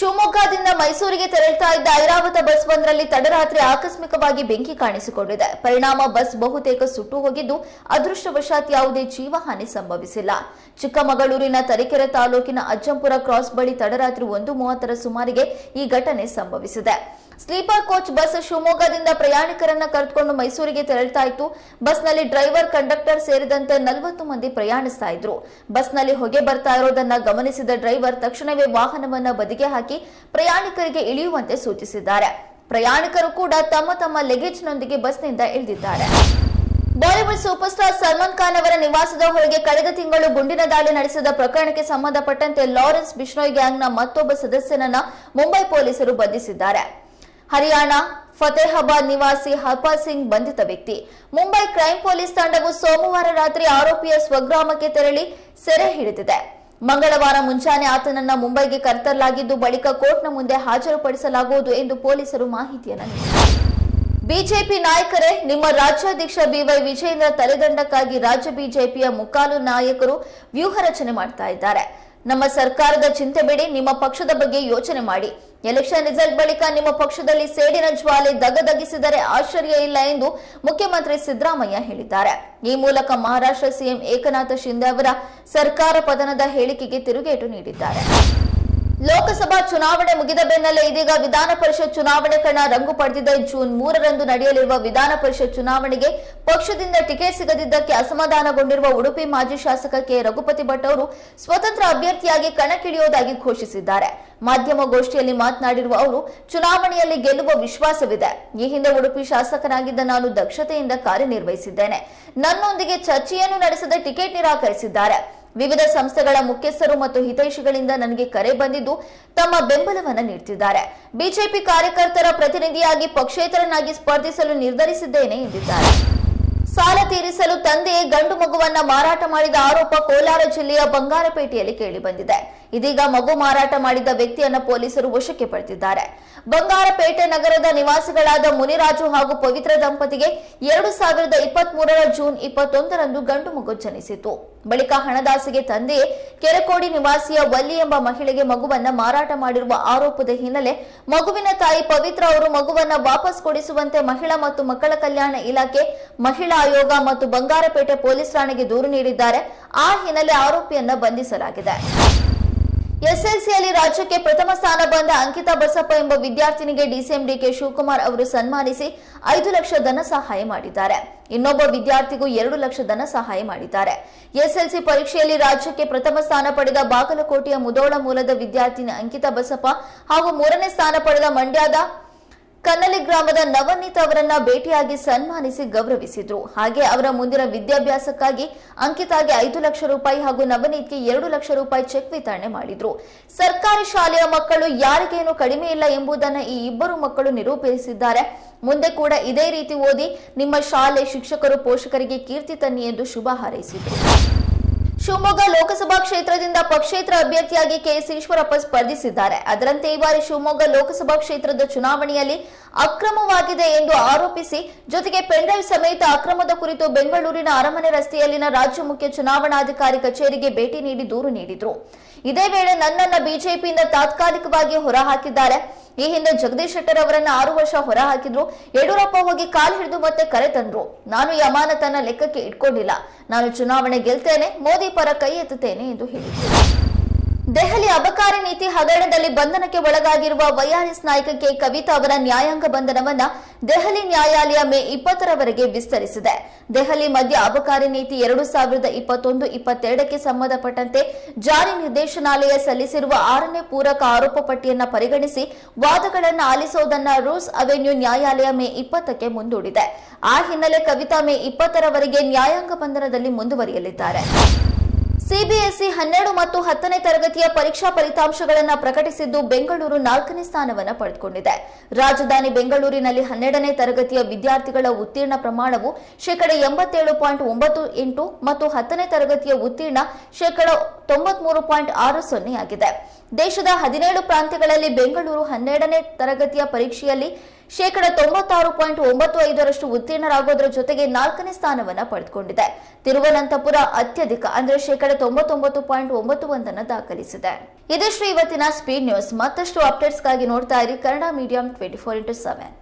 ಶಿವಮೊಗ್ಗದಿಂದ ಮೈಸೂರಿಗೆ ತೆರಳುತ್ತಾ ಇದ್ದ ಐರಾವತ ಬಸ್ ಒಂದರಲ್ಲಿ ತಡರಾತ್ರಿ ಆಕಸ್ಮಿಕವಾಗಿ ಬೆಂಕಿ ಕಾಣಿಸಿಕೊಂಡಿದೆ. ಪರಿಣಾಮ ಬಸ್ ಬಹುತೇಕ ಸುಟ್ಟು ಹೋಗಿದ್ದು, ಅದೃಷ್ಟವಶಾತ್ ಯಾವುದೇ ಜೀವಹಾನಿ ಸಂಭವಿಸಿಲ್ಲ. ಚಿಕ್ಕಮಗಳೂರಿನ ತರೀಕೆರೆ ತಾಲೂಕಿನ ಅಜ್ಜಂಪುರ ಕ್ರಾಸ್ ಬಳಿ ತಡರಾತ್ರಿ ಒಂದು ಮೂವತ್ತರ ಸುಮಾರಿಗೆ ಈ ಘಟನೆ ಸಂಭವಿಸಿದೆ. ಸ್ಲೀಪರ್ ಕೋಚ್ ಬಸ್ ಶಿವಮೊಗ್ಗದಿಂದ ಪ್ರಯಾಣಿಕರನ್ನ ಕರೆದುಕೊಂಡು ಮೈಸೂರಿಗೆ ತೆರಳುತ್ತಾ ಇತ್ತು. ಬಸ್ನಲ್ಲಿ ಡ್ರೈವರ್, ಕಂಡಕ್ಟರ್ ಸೇರಿದಂತೆ ನಲವತ್ತು ಮಂದಿ ಪ್ರಯಾಣಿಸ್ತಾ ಇದ್ರು. ಬಸ್ನಲ್ಲಿ ಹೊಗೆ ಬರ್ತಾ ಇರೋದನ್ನ ಗಮನಿಸಿದ ಡ್ರೈವರ್ ತಕ್ಷಣವೇ ವಾಹನವನ್ನ ಬದಿಗೆ ಹಾಕಿ ಪ್ರಯಾಣಿಕರಿಗೆ ಇಳಿಯುವಂತೆ ಸೂಚಿಸಿದ್ದಾರೆ. ಪ್ರಯಾಣಿಕರು ಕೂಡ ತಮ್ಮ ತಮ್ಮ ಲಗೇಜ್ನೊಂದಿಗೆ ಬಸ್ನಿಂದ ಇಳಿದಿದ್ದಾರೆ. Bollywood super star Salman Khan ಅವರ ನಿವಾಸದ ಹೊರಗೆ ಕಳೆದ ತಿಂಗಳು ಗುಂಡಿನ ದಾಳಿ ನಡೆಸಿದ ಪ್ರಕರಣಕ್ಕೆ ಸಂಬಂಧಪಟ್ಟಂತೆ ಲಾರೆನ್ಸ್ ಬಿಷ್ಣೋಯ್ ಗ್ಯಾಂಗ್ನ ಮತ್ತೊಬ್ಬ ಸದಸ್ಯನನ್ನ ಮುಂಬೈ ಪೊಲೀಸರು ಬಂಧಿಸಿದ್ದಾರೆ. ಹರಿಯಾಣ, ಫತೇಹಾಬಾದ್ ನಿವಾಸಿ ಹರ್ಪಾಲ್ ಸಿಂಗ್ ಬಂಧಿತ ವ್ಯಕ್ತಿ. ಮುಂಬೈ ಕ್ರೈಂ ಪೊಲೀಸ್ ತಂಡವು ಸೋಮವಾರ ರಾತ್ರಿ ಆರೋಪಿಯ ಸ್ವಗ್ರಾಮಕ್ಕೆ ತೆರಳಿ ಸೆರೆ ಹಿಡಿದಿದೆ. ಮಂಗಳವಾರ ಮುಂಜಾನೆ ಆತನನ್ನ ಮುಂಬೈಗೆ ಕರೆತರಲಾಗಿದ್ದು ಬಳಿಕ ಕೋರ್ಟ್ನ ಮುಂದೆ ಹಾಜರುಪಡಿಸಲಾಗುವುದು ಎಂದು ಪೊಲೀಸರು ಮಾಹಿತಿಯನ್ನು ನೀಡಿದ್ದಾರೆ. ಬಿಜೆಪಿ ನಾಯಕರೇ, ನಿಮ್ಮ ರಾಜ್ಯಾಧ್ಯಕ್ಷ ಬಿವೈ ವಿಜಯೇಂದ್ರ ತಲೆದಂಡಕ್ಕಾಗಿ ರಾಜ್ಯ ಬಿಜೆಪಿಯ ಮುಕ್ಕಾಲು ನಾಯಕರು ವ್ಯೂಹ ರಚನೆ ಮಾಡ್ತಾ ಇದ್ದಾರೆ. ನಮ್ಮ ಸರ್ಕಾರದ ಚಿಂತೆ ಬಿಡಿ, ನಿಮ್ಮ ಪಕ್ಷದ ಬಗ್ಗೆ ಯೋಚನೆ ಮಾಡಿ. ಎಲೆಕ್ಷನ್ ರಿಸಲ್ಟ್ ಬಳಿಕ ನಿಮ್ಮ ಪಕ್ಷದಲ್ಲಿ ಸೇಡಿನ ಜ್ವಾಲೆ ದಗದಗಿಸಿದರೆ ಆಶ್ಚರ್ಯ ಇಲ್ಲ ಎಂದು ಮುಖ್ಯಮಂತ್ರಿ ಸಿದ್ದರಾಮಯ್ಯ ಹೇಳಿದ್ದಾರೆ. ಈ ಮೂಲಕ ಮಹಾರಾಷ್ಟ್ರ ಸಿಎಂ ಏಕನಾಥ ಶಿಂದೆ ಅವರ ಸರ್ಕಾರ ಪತನದ ಹೇಳಿಕೆಗೆ ತಿರುಗೇಟು ನೀಡಿದ್ದಾರೆ. ಲೋಕಸಭಾ ಚುನಾವಣೆ ಮುಗಿದ ಬೆನ್ನಲ್ಲೇ ಇದೀಗ ವಿಧಾನ ಪರಿಷತ್ ಚುನಾವಣೆ ಕಣ ರಂಗು ಪಡೆದಿದ್ದ ಜೂನ್ ಮೂರರಂದು ನಡೆಯಲಿರುವ ವಿಧಾನ ಪರಿಷತ್ ಚುನಾವಣೆಗೆ ಪಕ್ಷದಿಂದ ಟಿಕೆಟ್ ಸಿಗದಿದ್ದಕ್ಕೆ ಅಸಮಾಧಾನಗೊಂಡಿರುವ ಉಡುಪಿ ಮಾಜಿ ಶಾಸಕ ಕೆ. ರಘುಪತಿ ಭಟ್ ಅವರು ಸ್ವತಂತ್ರ ಅಭ್ಯರ್ಥಿಯಾಗಿ ಕಣಕ್ಕಿಳಿಯುವುದಾಗಿ ಘೋಷಿಸಿದ್ದಾರೆ. ಮಾಧ್ಯಮಗೋಷ್ಠಿಯಲ್ಲಿ ಮಾತನಾಡಿರುವ ಅವರು, ಚುನಾವಣೆಯಲ್ಲಿ ಗೆಲ್ಲುವ ವಿಶ್ವಾಸವಿದೆ. ಈ ಹಿಂದೆ ಉಡುಪಿ ಶಾಸಕನಾಗಿದ್ದ ನಾನು ದಕ್ಷತೆಯಿಂದ ಕಾರ್ಯನಿರ್ವಹಿಸಿದ್ದೇನೆ. ನನ್ನೊಂದಿಗೆ ಚರ್ಚೆಯನ್ನು ನಡೆಸದೆ ಟಿಕೆಟ್ ನಿರಾಕರಿಸಿದ್ದಾರೆ. ವಿವಿಧ ಸಂಸ್ಥೆಗಳ ಮುಖ್ಯಸ್ಥರು ಮತ್ತು ಹಿತೈಷಿಗಳಿಂದ ನನಗೆ ಕರೆ ಬಂದಿದ್ದು ತಮ್ಮ ಬೆಂಬಲವನ್ನು ನೀಡುತ್ತಿದ್ದಾರೆ ಬಿಜೆಪಿ ಕಾರ್ಯಕರ್ತರ ಪ್ರತಿನಿಧಿಯಾಗಿ ಪಕ್ಷೇತರನಾಗಿ ಸ್ಪರ್ಧಿಸಲು ನಿರ್ಧರಿಸಿದ್ದೇನೆ ಎಂದಿದ್ದಾರೆ. ಸಾಲ ತೀರಿಸಲು ತಂದೆಯೇ ಗಂಡು ಮಗುವನ್ನ ಮಾರಾಟ ಮಾಡಿದ ಆರೋಪ ಕೋಲಾರ ಜಿಲ್ಲೆಯ ಬಂಗಾರಪೇಟೆಯಲ್ಲಿ ಕೇಳಿಬಂದಿದೆ. ಇದೀಗ ಮಗು ಮಾರಾಟ ಮಾಡಿದ ವ್ಯಕ್ತಿಯನ್ನ ಪೊಲೀಸರು ವಶಕ್ಕೆ ಪಡೆದಿದ್ದಾರೆ. ಬಂಗಾರಪೇಟೆ ನಗರದ ನಿವಾಸಿಗಳಾದ ಮುನಿರಾಜು ಹಾಗೂ ಪವಿತ್ರ ದಂಪತಿಗೆ ಎರಡು ಸಾವಿರದ ಇಪ್ಪತ್ತ್ ಮೂರರ ಜೂನ್ ಇಪ್ಪತ್ತೊಂದರಂದು ಗಂಡು ಮಗು ಜನಿಸಿತು. ಬಳಿಕ ಹಣದಾಸೆಗೆ ತಂದೆ ಕೆರಕೋಡಿ ನಿವಾಸಿಯ ವಲ್ಲಿ ಎಂಬ ಮಹಿಳೆಗೆ ಮಗುವನ್ನ ಮಾರಾಟ ಮಾಡಿರುವ ಆರೋಪದ ಹಿನ್ನೆಲೆ ಮಗುವಿನ ತಾಯಿ ಪವಿತ್ರ ಅವರು ಮಗುವನ್ನ ವಾಪಸ್ ಕೊಡಿಸುವಂತೆ ಮಹಿಳಾ ಮತ್ತು ಮಕ್ಕಳ ಕಲ್ಯಾಣ ಇಲಾಖೆ, ಮಹಿಳಾ ಆಯೋಗ ಮತ್ತು ಬಂಗಾರಪೇಟೆ ಪೊಲೀಸ್ ಠಾಣೆಗೆ ದೂರು ನೀಡಿದ್ದಾರೆ. ಆ ಹಿನ್ನೆಲೆ ಆರೋಪಿಯನ್ನ ಬಂಧಿಸಲಾಗಿದೆ. ಎಸ್ಎಲ್ಸಿಯಲ್ಲಿ ರಾಜ್ಯಕ್ಕೆ ಪ್ರಥಮ ಸ್ಥಾನ ಬಂದ ಅಂಕಿತಾ ಬಸಪ್ಪ ಎಂಬ ವಿದ್ಯಾರ್ಥಿನಿಗೆ ಡಿಸಿಎಂ ಡಿಕೆ ಶಿವಕುಮಾರ್ ಅವರು ಸನ್ಮಾನಿಸಿ ಐದು ಲಕ್ಷ ಧನ ಸಹಾಯ ಮಾಡಿದ್ದಾರೆ. ಇನ್ನೊಬ್ಬ ವಿದ್ಯಾರ್ಥಿಗೂ ಎರಡು ಲಕ್ಷ ಧನ ಸಹಾಯ ಮಾಡಿದ್ದಾರೆ. ಎಸ್ಎಲ್ಸಿ ಪರೀಕ್ಷೆಯಲ್ಲಿ ರಾಜ್ಯಕ್ಕೆ ಪ್ರಥಮ ಸ್ಥಾನ ಪಡೆದ ಬಾಗಲಕೋಟೆಯ ಮುದೋಳ ಮೂಲದ ವಿದ್ಯಾರ್ಥಿನಿ ಅಂಕಿತಾ ಬಸಪ್ಪ ಹಾಗೂ ಮೂರನೇ ಸ್ಥಾನ ಪಡೆದ ಮಂಡ್ಯದ ಕನ್ನಲಿ ಗ್ರಾಮದ ನವನೀತ್ ಅವರನ್ನ ಭೇಟಿಯಾಗಿ ಸನ್ಮಾನಿಸಿ ಗೌರವಿಸಿದ್ರು. ಹಾಗೆ ಅವರ ಮುಂದಿನ ವಿದ್ಯಾಭ್ಯಾಸಕ್ಕಾಗಿ ಅಂಕಿತಾಗೆ ಐದು ಲಕ್ಷ ರೂಪಾಯಿ ಹಾಗೂ ನವನೀತ್ಗೆ ಎರಡು ಲಕ್ಷ ರೂಪಾಯಿ ಚೆಕ್ ವಿತರಣೆ ಮಾಡಿದ್ರು. ಸರ್ಕಾರಿ ಶಾಲೆಯ ಮಕ್ಕಳು ಯಾರಿಗೇನು ಕಡಿಮೆ ಇಲ್ಲ ಎಂಬುದನ್ನು ಈ ಇಬ್ಬರು ಮಕ್ಕಳು ನಿರೂಪಿಸಿದ್ದಾರೆ. ಮುಂದೆ ಕೂಡ ಇದೇ ರೀತಿ ಓದಿ ನಿಮ್ಮ ಶಾಲೆ ಶಿಕ್ಷಕರು ಪೋಷಕರಿಗೆ ಕೀರ್ತಿ ತನ್ನಿ ಎಂದು ಶುಭ ಹಾರೈಸಿದರು. ಶಿವಮೊಗ್ಗ ಲೋಕಸಭಾ ಕ್ಷೇತ್ರದಿಂದ ಪಕ್ಷೇತರ ಅಭ್ಯರ್ಥಿಯಾಗಿ ಕೆಎಸ್ ಈಶ್ವರಪ್ಪ ಸ್ಪರ್ಧಿಸಿದ್ದಾರೆ. ಅದರಂತೆ ಈ ಬಾರಿ ಶಿವಮೊಗ್ಗ ಲೋಕಸಭಾ ಕ್ಷೇತ್ರದ ಚುನಾವಣೆಯಲ್ಲಿ ಅಕ್ರಮವಾಗಿದೆ ಎಂದು ಆರೋಪಿಸಿ ಜೊತೆಗೆ ಪೆಂಡ್ರೈವ್ ಸಮೇತ ಅಕ್ರಮದ ಕುರಿತು ಬೆಂಗಳೂರಿನ ಅರಮನೆ ರಸ್ತೆಯಲ್ಲಿನ ರಾಜ್ಯ ಮುಖ್ಯ ಚುನಾವಣಾಧಿಕಾರಿ ಕಚೇರಿಗೆ ಭೇಟಿ ನೀಡಿ ದೂರು ನೀಡಿದ್ರು. ಇದೇ ವೇಳೆ ನನ್ನನ್ನ ಬಿಜೆಪಿಯಿಂದ ತಾತ್ಕಾಲಿಕವಾಗಿ ಹೊರಹಾಕಿದ್ದಾರೆ. ಈ ಹಿಂದೆ ಜಗದೀಶ್ ಶೆಟ್ಟರ್ ಅವರನ್ನ ಆರು ವರ್ಷ ಹೊರಹಾಕಿದ್ರು. ಯಡಿಯೂರಪ್ಪ ಹೋಗಿ ಕಾಲು ಹಿಡಿದು ಮತ್ತೆ ಕರೆ ತಂದ್ರು. ನಾನು ಈ ಲೆಕ್ಕಕ್ಕೆ ಇಟ್ಕೊಂಡಿಲ್ಲ. ನಾನು ಚುನಾವಣೆ ಗೆಲ್ತೇನೆ, ಮೋದಿ ಪರ ಕೈ ಎತ್ತುತ್ತೇನೆ ಎಂದು ಹೇಳಿದರು. ದೆಹಲಿ ಅಬಕಾರಿ ನೀತಿ ಹಗರಣದಲ್ಲಿ ಬಂಧನಕ್ಕೆ ಒಳಗಾಗಿರುವ ವೈಆರ್ಎಸ್ ನಾಯಕ ಕೆ. ಕವಿತಾ ಅವರ ನ್ಯಾಯಾಂಗ ಬಂಧನವನ್ನ ದೆಹಲಿ ನ್ಯಾಯಾಲಯ ಮೇ ಇಪ್ಪತ್ತರವರೆಗೆ ವಿಸ್ತರಿಸಿದೆ. ದೆಹಲಿ ಮದ್ಯ ಅಬಕಾರಿ ನೀತಿ ಎರಡು ಸಾವಿರದ ಇಪ್ಪತ್ತೊಂದು, ಇಪ್ಪತ್ತೆರಡಕ್ಕೆ ಸಂಬಂಧಪಟ್ಟಂತೆ ಜಾರಿ ನಿರ್ದೇಶನಾಲಯ ಸಲ್ಲಿಸಿರುವ ಆರನೇ ಪೂರಕ ಆರೋಪ ಪಟ್ಟಿಯನ್ನು ಪರಿಗಣಿಸಿ ವಾದಗಳನ್ನು ಆಲಿಸೋದನ್ನ ರೂಸ್ ಅವೆನ್ಯೂ ನ್ಯಾಯಾಲಯ ಮೇ ಇಪ್ಪತ್ತಕ್ಕೆ ಮುಂದೂಡಿದೆ. ಆ ಹಿನ್ನೆಲೆ ಕವಿತಾ ಮೇ ಇಪ್ಪತ್ತರವರೆಗೆ ನ್ಯಾಯಾಂಗ ಬಂಧನದಲ್ಲಿ ಮುಂದುವರಿಯಲಿದ್ದಾರೆ. ಸಿಬಿಎಸ್ಇ ಹನ್ನೆರಡು ಮತ್ತು ಹತ್ತನೇ ತರಗತಿಯ ಪರೀಕ್ಷಾ ಫಲಿತಾಂಶಗಳನ್ನು ಪ್ರಕಟಿಸಿದ್ದು ಬೆಂಗಳೂರು ನಾಲ್ಕನೇ ಸ್ಥಾನವನ್ನು ಪಡೆದುಕೊಂಡಿದೆ. ರಾಜಧಾನಿ ಬೆಂಗಳೂರಿನಲ್ಲಿ ಹನ್ನೆರಡನೇ ತರಗತಿಯ ವಿದ್ಯಾರ್ಥಿಗಳ ಉತ್ತೀರ್ಣ ಪ್ರಮಾಣವು ಶೇಕಡ ಎಂಬತ್ತೇಳು ಪಾಯಿಂಟ್ ಒಂಬತ್ತು ಎಂಟು ಮತ್ತು ಹತ್ತನೇ ತರಗತಿಯ ಉತ್ತೀರ್ಣ ಶೇಕಡ ತೊಂಬತ್ಮೂರು ಪಾಯಿಂಟ್ ಆರು ಸೊನ್ನೆಯಾಗಿದೆ ದೇಶದ ಹದಿನೇಳು ಪ್ರಾಂತ್ಯಗಳಲ್ಲಿ ಬೆಂಗಳೂರು ಹನ್ನೆರಡನೇ ತರಗತಿಯ ಪರೀಕ್ಷೆಯಲ್ಲಿ ಶೇಕಡ ತೊಂಬತ್ತಾರು ಪಾಯಿಂಟ್ ಒಂಬತ್ತು ಐದರಷ್ಟು ಉತ್ತೀರ್ಣರಾಗೋದ್ರ ಜೊತೆಗೆ ನಾಲ್ಕನೇ ಸ್ಥಾನವನ್ನ ಪಡೆದುಕೊಂಡಿದೆ. ತಿರುವನಂತಪುರ ಅತ್ಯಧಿಕ, ಅಂದ್ರೆ ಶೇಕಡ ತೊಂಬತ್ತೊಂಬತ್ತು ಪಾಯಿಂಟ್ ಒಂಬತ್ತು ಒಂದನ್ನು ದಾಖಲಿಸಿದೆ ಇದಷ್ಟು ಇವತ್ತಿನ ಸ್ಪೀಡ್ ನ್ಯೂಸ್ ಮತ್ತಷ್ಟು ಅಪ್ಡೇಟ್ಸ್ಗಾಗಿ ನೋಡ್ತಾ ಇರಿ Kannada medium twenty four into seven